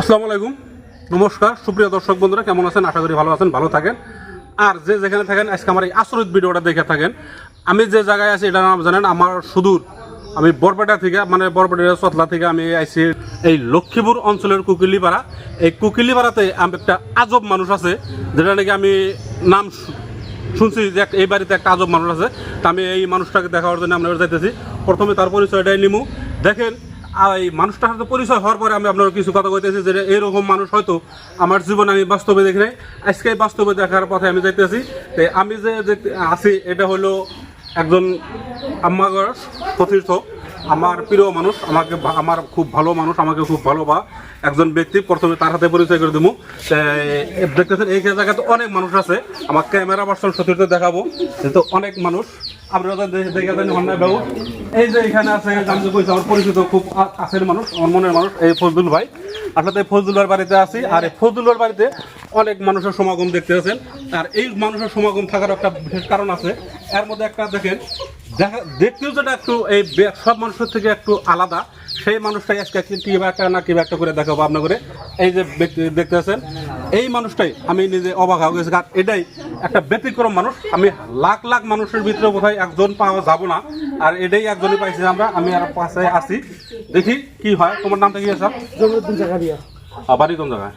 আসসালামু আলাইকুম। নমস্কার, সুপ্রিয় দর্শক বন্ধুরা, কেমন আছেন? আশা করি ভালো আছেন, ভালো থাকেন। আর যে যেখানে থাকেন, আজকে আমার এই আশ্রিত ভিডিওটা দেখে থাকেন। আমি যে জায়গায় আছি, এটার নাম জানেন আমার সুদূর। আমি বরপেটা থেকে মানে বরপেটা চতলা থেকে আমি আইছি এই লক্ষ্মীপুর অঞ্চলের কুকিলিপাড়া। এই কুকিলিপাড়াতে আমি একটা আজব মানুষ আছে, যেটা নাকি আমি নাম শুনছি যে এই বাড়িতে একটা আজব মানুষ আছে। তা আমি এই মানুষটাকে দেখার জন্য আমরা যাইতেছি। প্রথমে তার পরিচয়টাই নিমু। দেখেন এই মানুষটার সাথে পরিচয় হওয়ার পরে আমি আপনার কিছু কথা কইতেছি যে এরকম মানুষ হয়তো আমার জীবনে আমি বাস্তবে দেখি নাই। আজকে বাস্তবে দেখার পথে আমি যাইতেছি। তো আমি যে আছি, এটা হলো একজন আম্মাগড় সতীর্থ। আমার প্রিয় মানুষ, আমাকে আমার খুব ভালো মানুষ, আমাকে খুব ভালো বা একজন ব্যক্তি, প্রথমে তার হাতে পরিচয় করে দেবো দেখতেছেন, এই জায়গাতে অনেক মানুষ আছে। আমার ক্যামেরা পার্সন সতীর্থ দেখাবো, যেহেতু অনেক মানুষ। আপনারা দেখে জানি হন্যায় বাবু। এই যে এখানে আছে পরিচিত খুব কাছের মানুষ মনের মানুষ, এই ফজলুল ভাই। আসলে এই ফজলুলের বাড়িতে আছি, আর এই ফজলুলের বাড়িতে অনেক মানুষের সমাগম দেখতে আছেন আর এই মানুষের সমাগম থাকার একটা বিশেষ কারণ আছে। এর মধ্যে একটা দেখেন দেখা দেখতেও যেটা একটু এই সব মানুষের থেকে একটু আলাদা। সেই মানুষটাই আজকে কি কি বা একটা না কি বা একটা করে দেখাবো আপনার করে এই যে ব্যক্তি দেখতে আছেন এই মানুষটাই আমি নিজে অবাক হয়ে গেছি। কারণ এটাই একটা ব্যতিক্রম মানুষ। আমি লাখ লাখ মানুষের ভিতরে কোথায় একজন পাওয়া যাব না। আর এটাই একজনই পাইছি আমরা। আমি আর পাশে আছি। দেখি কি হয়। তোমার নামটা কি আছে? বাড়ি কোন জায়গায়?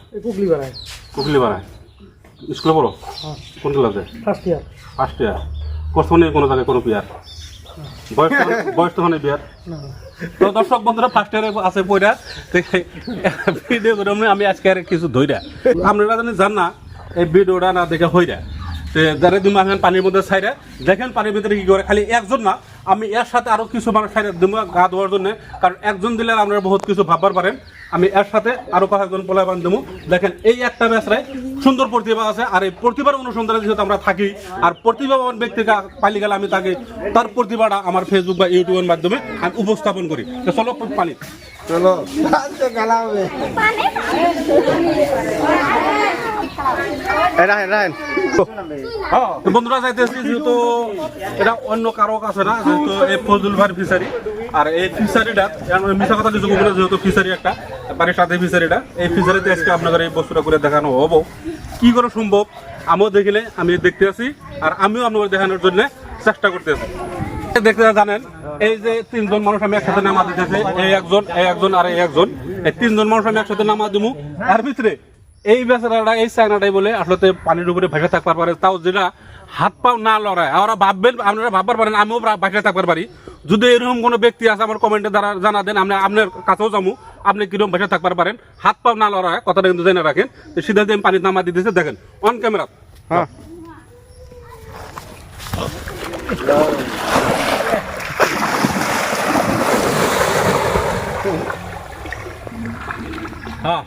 কুকলি পাড়ায় স্কুলে পড়ো? কোন ক্লাসে? ফার্স্ট ইয়ার ফার্স্ট ইয়ার নেই কোনো জায়গায় কোনো বিয়ার বয়স বয়স তো মানে বিয়ার তো দর্শক বন্ধুরা ফার্স্ট ইয়ারে আছে পয়রা ভিডিও করে আমি- আজকে আর কিছু ধইরা। আপনারা জানি জান না এই ভিডিওটা না দেখে হইরা। যারা তুমি এখন পানির মধ্যে ছাইরা দেখেন পানির ভিতরে কি করে। খালি একজন না আমি এর সাথে আরও কিছু মানুষ ছাইরা দিব গা ধোয়ার জন্য। কারণ একজন দিলে আপনারা বহুত কিছু ভাববার পারেন। আমি এর সাথে আরও কয়েকজন পোলাবান দেবো। দেখেন এই একটা ব্যাসরায় সুন্দর প্রতিভা আছে আর এই প্রতিভার অনুসন্ধানে যেহেতু আমরা থাকি আর প্রতিভাবান ব্যক্তিকে পালি গেলে আমি তাকে তার প্রতিভাটা আমার ফেসবুক বা ইউটিউবের মাধ্যমে আমি উপস্থাপন করি। তো চলো পানি। চলো। হ্যাঁ, বন্ধুরা যেহেতু এটা অন্য কারও কাছে না যেহেতু এই আর এই মিশা কথা কিছু বলব না, যেহেতু একটা বাড়ির সাথে এই আজকে আপনাদের এই বস্তুটা করে দেখানো হব। কি করে সম্ভব? আমিও দেখিলে আমি দেখতে আছি আর আমিও আপনাদের দেখানোর জন্য চেষ্টা করতে আছি দেখতে জানেন এই যে তিনজন মানুষ আমি একসাথে নামা দিতেছি এই একজন এই একজন আর এই একজন। এই তিনজন মানুষ আমি একসাথে নামা দিমু এর ভিতরে এই বেচারাটা এই চায়নাটাই বলে আসলে পানির উপরে ভেসে থাকবার পারে তাও যেটা হাত পাও না লড়ায় ওরা ভাববেন আপনারা ভাববার পারেন আমিও ভেসে থাকবার পারি। যদি এরকম কোনো ব্যক্তি আছে আমার কমেন্টে দ্বারা জানা দেন আমরা আপনার কাছেও যাব আপনি কীরকম ভেসে থাকবার পারেন। হাত পাও না লড়ায় কথাটা কিন্তু জেনে রাখেন। তো সিদ্ধান্ত আমি পানির নামা দিতেছে দেখেন অন ক্যামেরা হ্যাঁ। হ্যাঁ।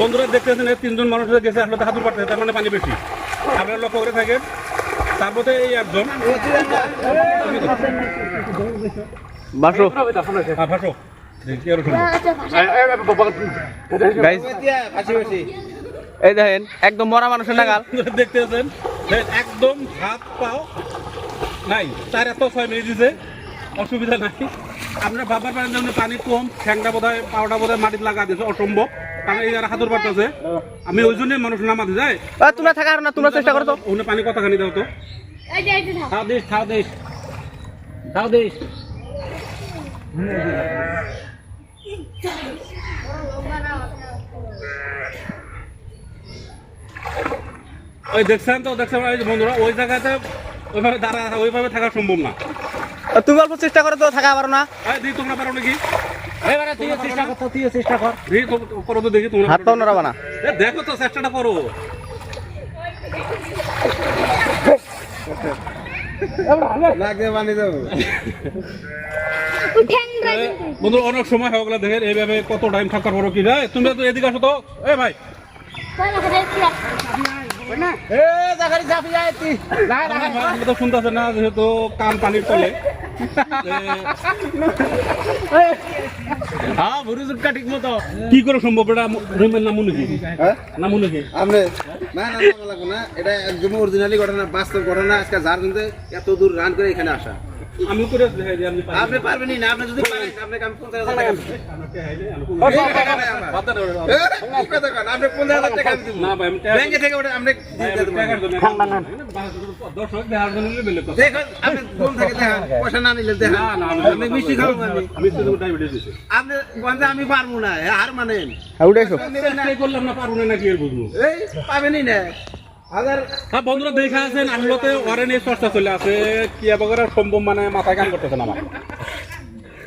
বন্ধুরা দেখতেছেন এই তিনজন মানুষ গেছে আসলে হাতুর পাড়তে তার মানে পানি বেশি আপনারা লক্ষ্য করে থাকেন তারপরে এই একজন বাসো হ্যাঁ, এই দেখেন একদম মরা মানুষের নাগাল দেখতেছেন একদম হাত পাও নাই চার এত ছয় মিনিট দিছে অসুবিধা নাই আপনার বাবার পারেন যেমন পানি কম ঠ্যাংটা বোধ হয় পাওয়াটা বোধ হয় মাটিতে লাগা দিয়েছে অসম্ভব। কারণ এই যারা হাতুর পাড়তেছে আমি ওই জন্যই মানুষ নামাতে যায় তোমরা থাকা না তোমরা চেষ্টা করো তো। ওখানে পানি কতখানি দাও তো? এই যে এই যে থাক। খাও দিস খাও দিস। খাও দিস। ওই দেখছেন তো দেখছেন বন্ধুরা ওই জায়গাতে ওইভাবে দাঁড়া ওইভাবে থাকা সম্ভব না। তুমি অল্প চেষ্টা করো তো থাকা পারো না। তোমরা পারো নাকি? তুই চেষ্টা কর তুই চেষ্টা কর। দিই তো- দেখি তো চেষ্টাটা করো। বন্ধু অনেক সময় হয়ে গেলে দেখেন এইভাবে কত টাইম থাকার পরও কি যায় তুমি তো এদিকে আসো তো। এ ভাই। এ জাগারি জাপি যায় তুই। লাগা লাগা আপনি তো শুনতেছেন না যেহেতু কান পানির তলে। হ্যাঁ ভুরু জুটকা ঠিক মতো। কি করে সম্ভব? এটা রুমের নাম মনে কি? হ্যাঁ? নাম মনে কি? আপনি না না না লাগবে না। এটা একদম অরিজিনালি ঘটনা বাস্তব ঘটনা। আজকে যার কিন্তু এত দূর রান করে এখানে আসা। আমি করে। আপনি পারবেনই না আপনি যদি পারেন আমি টাকা। কি? আপনি টাকা দিব। না ভাই, ব্যাংকে থেকে ওটা আপনি দর্শক দেখার জন্য দেখুন, আপনি থেকে দেখান, পয়সা না নিলে দেখান। না, না, আমি- মিষ্টি খাব আমি। ডায়াবেটিস। আপনি আমি পারব না এ, হার মানেন হ্যাঁ করলাম না, পারব না, নাকি এর বুঝব? এই পাবেনই না হ্যাঁ বন্ধুরা দেখা আছেন ওরে নিয়ে চর্চা চলে আছে। কি সম্ভব মানে মাথায় কান করতেছে না আমার।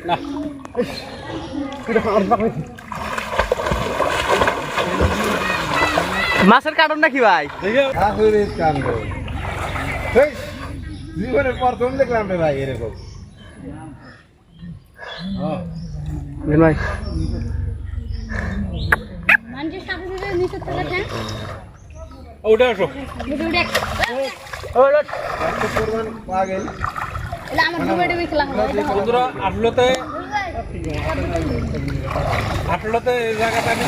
না। মাছের কার্টন নাকি ভাই? জীবনের প্রথম দেখলাম রে ভাই এরকম। নেন ভাই। মানুষের সাথে সাথে নিচে তুলে দেন।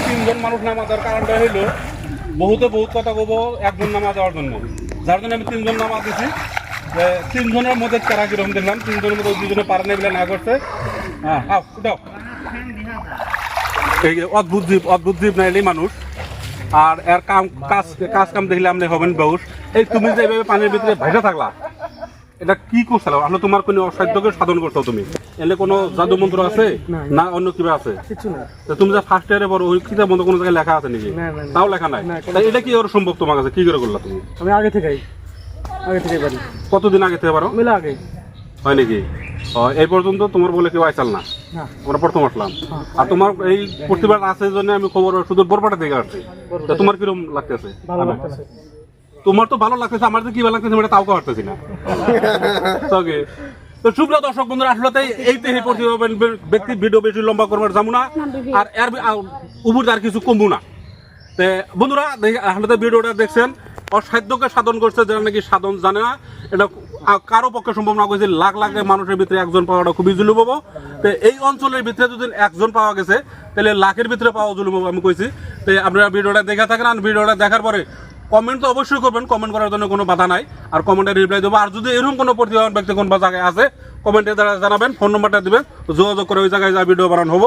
তিনজন মানুষ নামা দেওয়ার হইল, বহুতে বহুত কথা কব একজন নামা দেওয়ার জন্য। যার জন্য আমি তিনজন নামা দিছি। যে তিনজনের মধ্যে কারা কীরকম দেখলাম, তিনজনের মধ্যে দুজনে পারে নেই বলে না করছে। হ্যাঁ অদ্ভুত জীব অদ্ভুত জীব না এলেই মানুষ। আর এর কাম কাজ কাজ কাম দেখলে আপনি হবেন বেউস এই তুমি যে এইভাবে পানির ভিতরে ভাইসা থাকলা এটা কি করছিল? আসলে তোমার কোনো অসাধ্যকে সাধন করছ তুমি? এলে কোনো জাদু মন্ত্র আছে? না অন্য কিবা আছে? কিছু না তো তুমি যে ফার্স্ট ইয়ারে পড়ো ওই কিতাব মতো কোনো জায়গায় লেখা আছে নাকি? না, না, না। তাও লেখা নাই? তাই এটা কি ওর সম্ভব তোমার কাছে? কি করে করলা তুমি? আমি আগে থেকেই আগে থেকেই পারি। কতদিন আগে থেকে পারো? মিলা আগে। হয় নাকি? এই পর্যন্ত তোমার বলে কেউ আইসাল না। আমরা প্রথম আসলাম। আর তোমার এই প্রতিবার আছে জন্য আমি খবর শুধু বরপাটা থেকে আসছি। তোমার কিরম লাগতেছে? তোমার তো ভালো লাগতেছে আমার যে কি ভালো লাগতেছে এটা তাও পারতেছি না। তো সুপ্রিয় দর্শক বন্ধুরা আসলে এই তো ব্যক্তি ভিডিও বেশি লম্বা করবার যাব না। আর এর উপর আর কিছু কমবো না। তে বন্ধুরা দেখি- আসলে তো ভিডিওটা দেখছেন। অসাধ্যকে সাধন করছে যারা নাকি সাধন জানে না। এটা কারও পক্ষে সম্ভব না। করেছে লাখ লাখ মানুষের ভিতরে একজন পাওয়াটা খুবই জুলুম হব। তো এই অঞ্চলের ভিতরে যদি একজন পাওয়া গেছে, তাহলে লাখের ভিতরে পাওয়া জুলুম হব আমি কইছি। তো আপনারা ভিডিওটা দেখে থাকেন আর ভিডিওটা দেখার পরে কমেন্ট তো অবশ্যই করবেন। কমেন্ট করার জন্য কোনো বাধা নাই। আর কমেন্টে রিপ্লাই দেবো। আর যদি এরকম কোনো প্রতিভাবান ব্যক্তি কোন জায়গায় আছে কমেন্টে দ্বারা জানাবেন। ফোন নম্বরটা দিবেন। যোগাযোগ করে ওই জায়গায় যা ভিডিও বানানো হব।